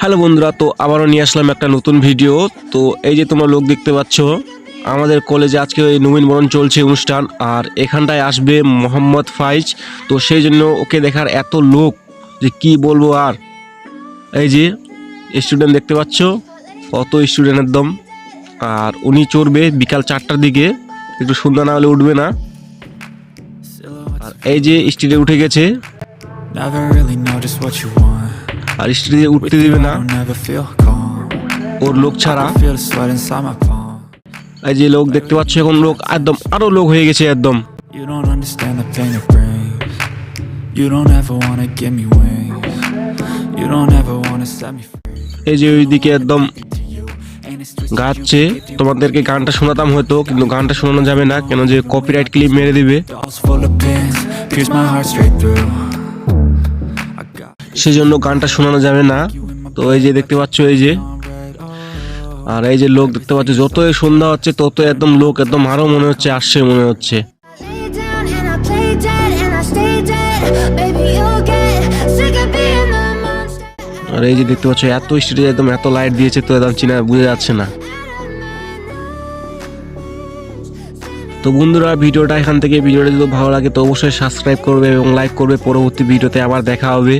Hello বন্ধুরা, তো আবারও নিয়ে আসলাম একটা নতুন ভিডিও। তো এই যে তোমরা লোক দেখতে পাচ্ছ, আমাদের কলেজে আজকে এই নবীনবরণ চলছে অনুষ্ঠান, আর এখানটায় আসবে মোহাম্মদ ফাইজ। তো সেই জন্য ওকে দেখার এত লোক যে কি বলব আর। এই যে স্টুডেন্ট দেখতে পাচ্ছ, কত স্টুডেন্ট একদম। আর উনি চড়বে বিকাল চারটার দিকে, একটু সন্ধ্যা না হলে উঠবে না। আর এই যে স্টেজে উঠে গেছে. আর স্ত্রী দিয়ে উঠতে দিবে না। ওর লোক ছাড়া। এই যে লোক দেখতে পাচ্ছ এখন লোক একদম আরও লোক হয়ে গেছে একদম। এই যে ওইদিকে একদম গাচ্ছে। তোমাদেরকে গানটা শোনাতাম হয়তো কিন্তু গানটা শোনানো যাবে না কেন যে কপিরাইট ক্লিপ মেরে দিবে। Pierce my heart straight সেজন্য গানটা শোনানো যাবে না। তো এই যে দেখতে পাচ্ছ এই যে। আর এই যে লোক দেখতে পাচ্ছ, যতই সন্ধ্যা হচ্ছে তত একদম লোক একদম আরও মনে হচ্ছে, আসছে মনে হচ্ছে. আর এই যে দেখতে পাচ্ছ, এত স্টেজে একদম এত লাইট দিয়েছে, তো একদম চিনা বোঝা যাচ্ছে না। তো বন্ধুরা, ভিডিওটা এখান থেকে, ভিডিওটা যদি ভালো লাগে তো অবশ্যই সাবস্ক্রাইব করবে এবং লাইক করবে। পরবর্তী ভিডিওতে আবার দেখা হবে।